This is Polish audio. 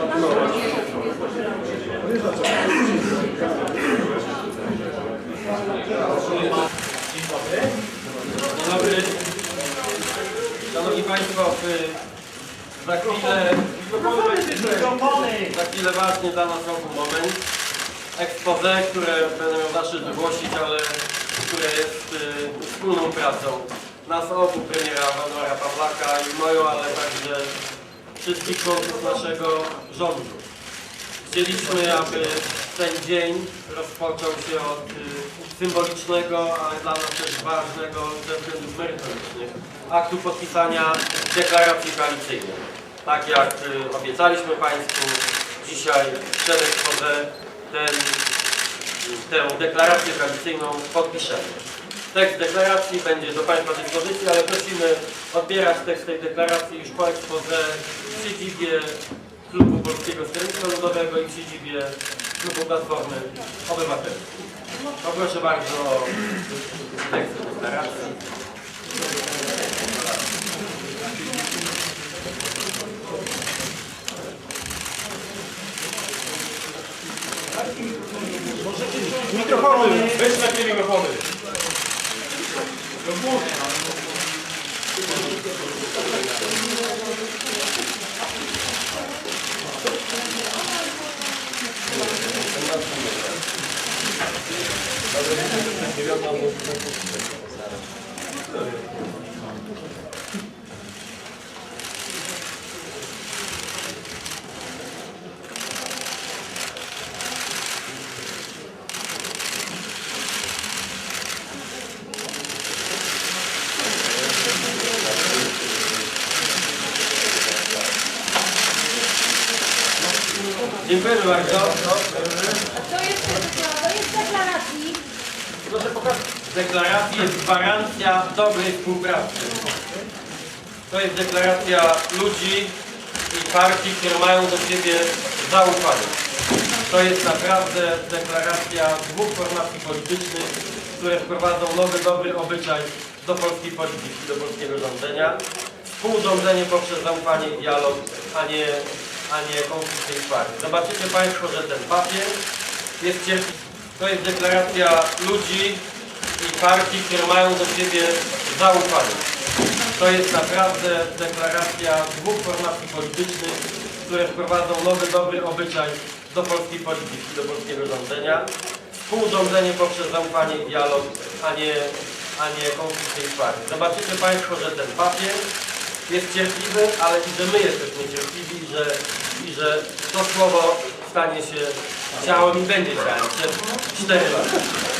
Dzień dobry. Szanowni Państwo, za chwilę, za chwilę ważny dla nas obu moment. Expose, które będę miał zaszczyt wygłosić, ale które jest y, wspólną pracą nas obu, premiera Wanora Pawlaka i moją, ale także wszystkich członków naszego rządu. Chcieliśmy, aby ten dzień rozpoczął się od y, symbolicznego, ale dla nas też ważnego ze względów merytorycznych aktu podpisania deklaracji koalicyjnej. Tak jak y, obiecaliśmy Państwu, dzisiaj przed ten, tę deklarację koalicyjną podpiszemy. Tekst deklaracji będzie do Państwa dyspozycji, ale prosimy odbierać tekst tej deklaracji już po w siedzibie Klubu Polskiego Stronnictwa Ludowego i w siedzibie Klubu Platformy Obywatelskiej. Poproszę bardzo o tekst deklaracji. Mikrofony! Weź na te mikrofony! Do góry. Dziękujemy bardzo. To jest, to jest deklaracji. Proszę pokazać. W deklaracji jest gwarancja dobrej współpracy. To jest deklaracja ludzi i partii, które mają do siebie zaufanie. To jest naprawdę deklaracja dwóch formacji politycznych, które wprowadzą nowy, dobry obyczaj do polskiej polityki, do polskiego rządzenia. Współrządzenie poprzez zaufanie i dialog, a nie, a nie konflikty i partii. Zobaczycie Państwo, że ten papier jest. To jest deklaracja ludzi i partii, które mają do siebie zaufanie. To jest naprawdę deklaracja dwóch formacji politycznych, które wprowadzą nowy, dobry obyczaj do polskiej polityki, do polskiego rządzenia. Współrządzenie poprzez zaufanie i dialog, a nie, a nie konflikty i partii. Zobaczycie Państwo, że ten papier jest cierpliwy, ale i że my jesteśmy cierpliwi i że, i że to słowo stanie się ciałem i będzie ciałem przez 4 lata.